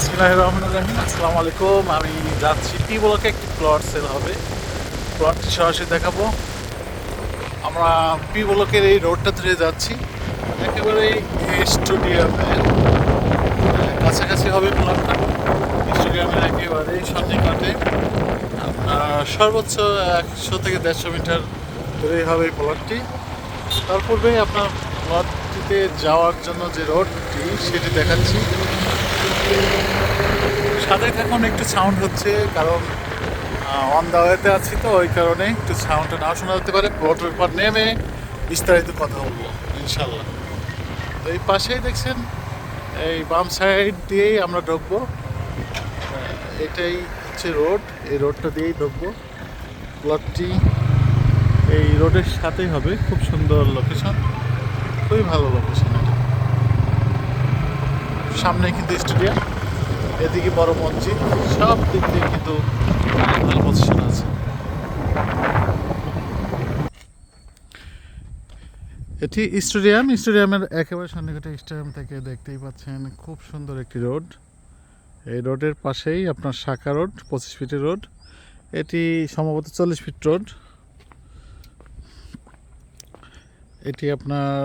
আসসালামু আলাইকুম। আমি যাচ্ছি প্লট হবে। প্লটটি সরাসরি দেখাবো। আমরা পি ব্লকের এই রোডটা ধরে যাচ্ছি। একেবারে স্টুডিয়ামের কাছাকাছি হবে প্লটটা। সর্বোচ্চ একশো থেকে দেড়শো মিটার হবে এই প্লটটি। তার আপনার প্লটটিতে যাওয়ার জন্য যে রোডটি, সেটি দেখাচ্ছি। সাথে থাকুন, একটু সাউন্ড হচ্ছে, কারণ অন দা ওয়েতে আছি তো, ওই কারণে একটু সাউন্ডটা না শোনা যেতে পারে। প্লটের পর নেমে বিস্তারিত কথা বলব ইনশাল্লাহ তো এই পাশেই দেখছেন, এই বাম সাইড দিয়েই আমরা ঢুকবো। এটাই হচ্ছে রোড এই রোডটা দিয়েই ঢুকবো। প্লটটি এই রোডের সাথেই হবে, খুব সুন্দর লোকেশন খুবই ভালো লোকেশন এটা। সামনে কিন্তু স্টেডিয়াম, এদিকে বড় মসজিদ, সব দিক দিয়ে কিন্তু ভালো পজিশন আছে। এটি স্টেডিয়াম, স্টেডিয়ামের একেবারে সন্নিকটে স্টেডিয়াম থেকে দেখতেই পাচ্ছেন, খুব সুন্দর একটি রোড। এই রোডের পাশেই আপনার শাখা রোড, পঁচিশ ফিটের রোড। এটি সম্ভবত চল্লিশ ফিট রোড। এটি আপনার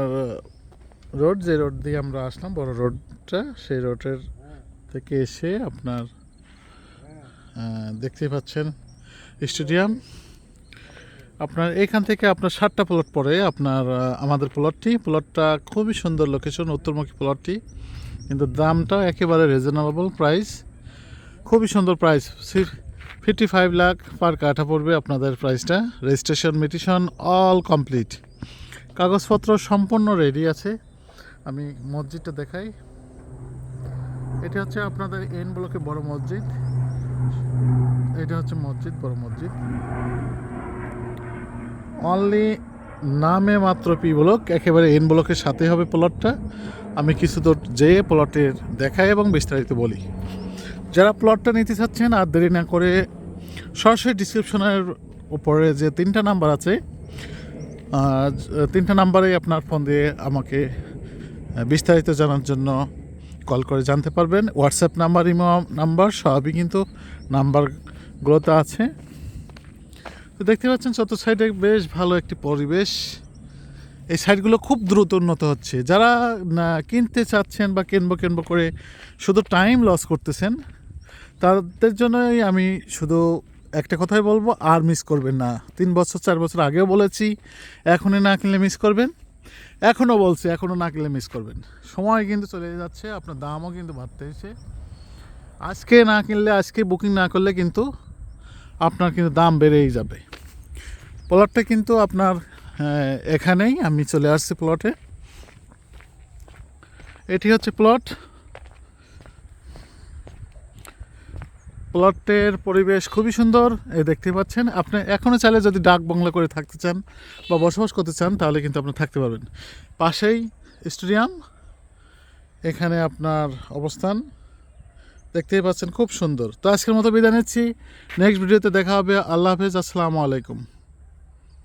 রোড, যে রোড দিয়ে আমরা আসলাম, বড় রোডটা, সেই রোডের থেকে এসে আপনার দেখতেই পাচ্ছেন স্টেডিয়াম। আপনার এখান থেকে আপনার সাতটা প্লট পড়ে, আপনার আমাদের প্লটটি প্লটটা খুবই সুন্দর লোকেশন উত্তরমুখী প্লটটি কিন্তু দামটাও একেবারে রিজনেবল প্রাইস খুবই সুন্দর price fifty five lakh per কাঠা পড়বে আপনাদের প্রাইসটা রেজিস্ট্রেশন মিটিশন অল কমপ্লিট কাগজপত্র সম্পূর্ণ রেডি আছে। আমি মসজিদটা দেখাই। এটা হচ্ছে আপনাদের এন ব্লকে বড় মসজিদ। এটা হচ্ছে মসজিদ, বড় মসজিদ। অনলি নামে মাত্র পি ব্লক একেবারে এন ব্লকের সাথে হবে প্লটটা আমি কিছু দূর যেয়ে প্লটের দেখাই এবং বিস্তারিত বলি। যারা প্লটটা নিতে চাচ্ছেন আর দেরি না করে সরাসরি ডিসক্রিপশনের উপরে যে তিনটা নাম্বার আছে তিনটা নাম্বারে আপনার ফোন দিয়ে আমাকে বিস্তারিত জানার জন্য কল করে জানতে পারবেন। হোয়াটসঅ্যাপ নাম্বার, ইমো নাম্বার, সবই কিন্তু নাম্বারগুলোতে আছে। তো দেখতে পাচ্ছেন চত সাইডে বেশ ভালো একটি পরিবেশ। এই সাইডগুলো খুব দ্রুত উন্নত হচ্ছে। যারা, না, কিনতে চাচ্ছেন বা কিনবো কিনবো করে শুধু টাইম লস করতেছেন, তাদের জন্যই আমি শুধু একটা কথাই বলব, আর মিস করবেন না। তিন বছর, চার বছর আগেও বলেছি, এখনই না কিনলে মিস করবেন। এখনও বলছি, এখনও না কিনলে মিস করবেন। সময় কিন্তু চলে যাচ্ছে, আপনার দামও কিন্তু বাড়তেছে আজকে না কিনলে, আজকে বুকিং না করলে কিন্তু আপনার কিন্তু দাম বেড়েই যাবে। প্লটটা কিন্তু আপনার এখানেই, আমি চলে আসছি প্লটে এটি হচ্ছে প্লট প্লটের পরিবেশ খুবই সুন্দর, এই দেখতে পাচ্ছেন। আপনি এখনও চাইলে যদি ডাক বাংলা করে থাকতে চান বা বসবাস করতে চান, তাহলে কিন্তু আপনি থাকতে পারবেন। পাশেই স্টেডিয়াম, এখানে আপনার অবস্থান। দেখতেই পাচ্ছেন, খুব সুন্দর। তো আজকের মতো বিদায় নিচ্ছি। নেক্সট ভিডিওতে দেখা হবে। আল্লাহ হাফেজ, আসসালামু আলাইকুম।